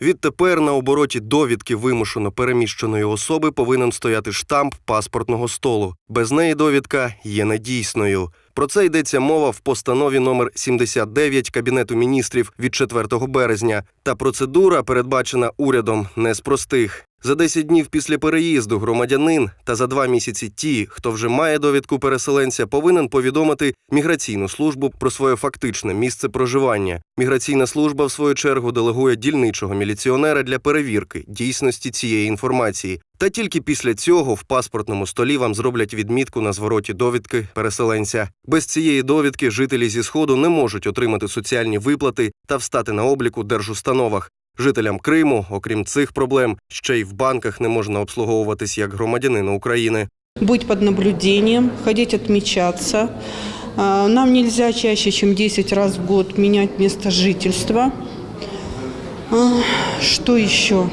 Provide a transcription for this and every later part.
Відтепер на обороті довідки вимушено переміщеної особи повинен стояти штамп паспортного столу. Без неї довідка є недійсною. Про це йдеться мова в постанові номер 79 Кабінету міністрів від 4 березня. Та процедура, передбачена урядом, не з простих. За 10 днів після переїзду громадянин та за два місяці ті, хто вже має довідку переселенця, повинен повідомити міграційну службу про своє фактичне місце проживання. Міграційна служба, в свою чергу, делегує дільничого міліціонера для перевірки дійсності цієї інформації. Та тільки після цього в паспортному столі вам зроблять відмітку на звороті довідки переселенця. Без цієї довідки жителі зі сходу не можуть отримати соціальні виплати та встати на облік у держустановах. Жителям Криму, окрім цих проблем, ще й в банках не можна обслуговуватись як громадянину України. быть под наблюдением, ходить отмечаться. А, Нам нельзя чаще, чем 10 раз в год менять место жительства. Что еще?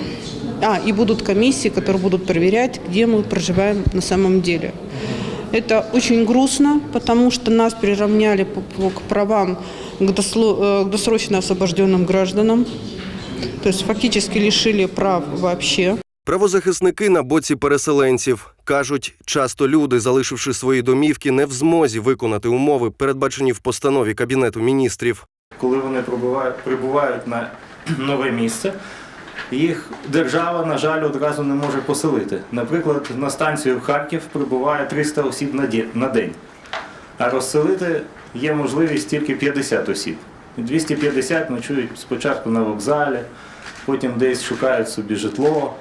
А, и будут комиссии, которые будут проверять, где мы проживаем на самом деле. Это очень грустно, потому что нас приравняли по- по- к правам к досло- э, к досрочно освобожденным гражданам. То есть фактически лишили прав вообще. Правозахисники на боці переселенців кажуть, часто люди, залишивши свої домівки, не в змозі виконати умови, передбачені в постанові Кабінету міністрів. коли вони прибувають, прибувають на нове місце, їх держава, на жаль, одразу не може поселити. Наприклад, на станцію в Харків прибуває 300 осіб на день, а розселити є можливість тільки 50 осіб. 250 ночують спочатку на вокзалі, потім десь шукають собі житло.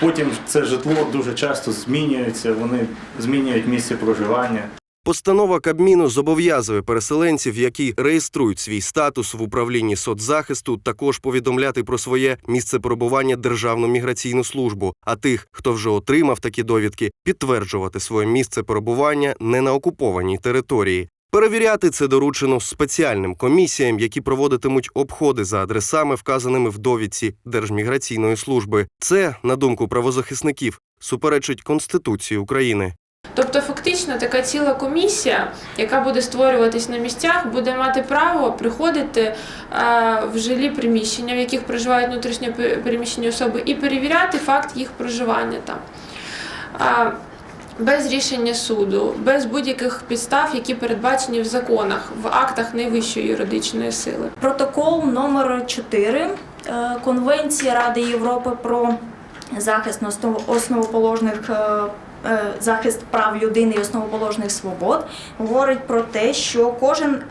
Потім це житло дуже часто змінюється, вони змінюють місце проживання. Постанова Кабміну зобов'язує переселенців, які реєструють свій статус в управлінні соцзахисту, також повідомляти про своє місце перебування Державну міграційну службу. А тих, хто вже отримав такі довідки, підтверджувати своє місце перебування не на окупованій території. Перевіряти це доручено спеціальним комісіям, які проводитимуть обходи за адресами, вказаними в довідці Держміграційної служби. Це, на думку правозахисників, суперечить Конституції України. Тобто, фактично, така ціла комісія, яка буде створюватись на місцях, буде мати право приходити е, в жилі приміщення, в яких проживають внутрішньо переміщені особи, і перевіряти факт їх проживання там. Без рішення суду, без будь-яких підстав, які передбачені в законах, в актах найвищої юридичної сили. Протокол номер 4 е, Конвенції Ради Європи про захист основ- основоположних е, е, захист прав людини і основоположних свобод говорить про те, що кожен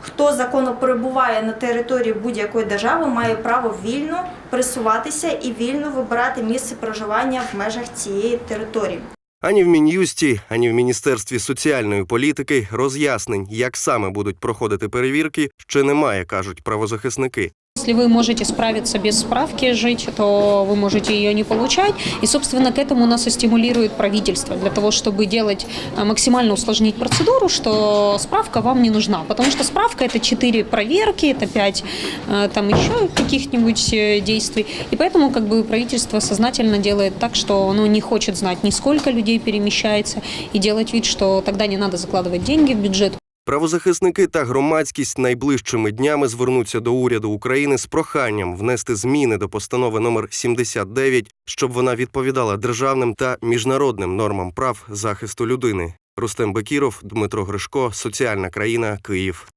хто законно перебуває на території будь-якої держави, має право вільно пересуватися і вільно вибирати місце проживання в межах цієї території. Ані в мін'юсті, ані в міністерстві соціальної політики роз'яснень, як саме будуть проходити перевірки, ще немає, кажуть правозахисники. Если вы можете справиться без справки жить, то вы можете ее не получать. И, собственно, к этому нас и стимулирует правительство, для того, чтобы делать а, максимально усложнить процедуру, что справка вам не нужна. Потому что справка – это 4 проверки, это 5 а, там еще каких-нибудь э, действий. И поэтому как бы правительство сознательно делает так, что оно не хочет знать, ни сколько людей перемещается, и делать вид, что тогда не надо закладывать деньги в бюджет, Правозахисники та громадськість найближчими днями звернуться до уряду України з проханням внести зміни до постанови номер 79, щоб вона відповідала державним та міжнародним нормам прав захисту людини. Рустем Бекіров, Дмитро Гришко, Соціальна країна, Київ.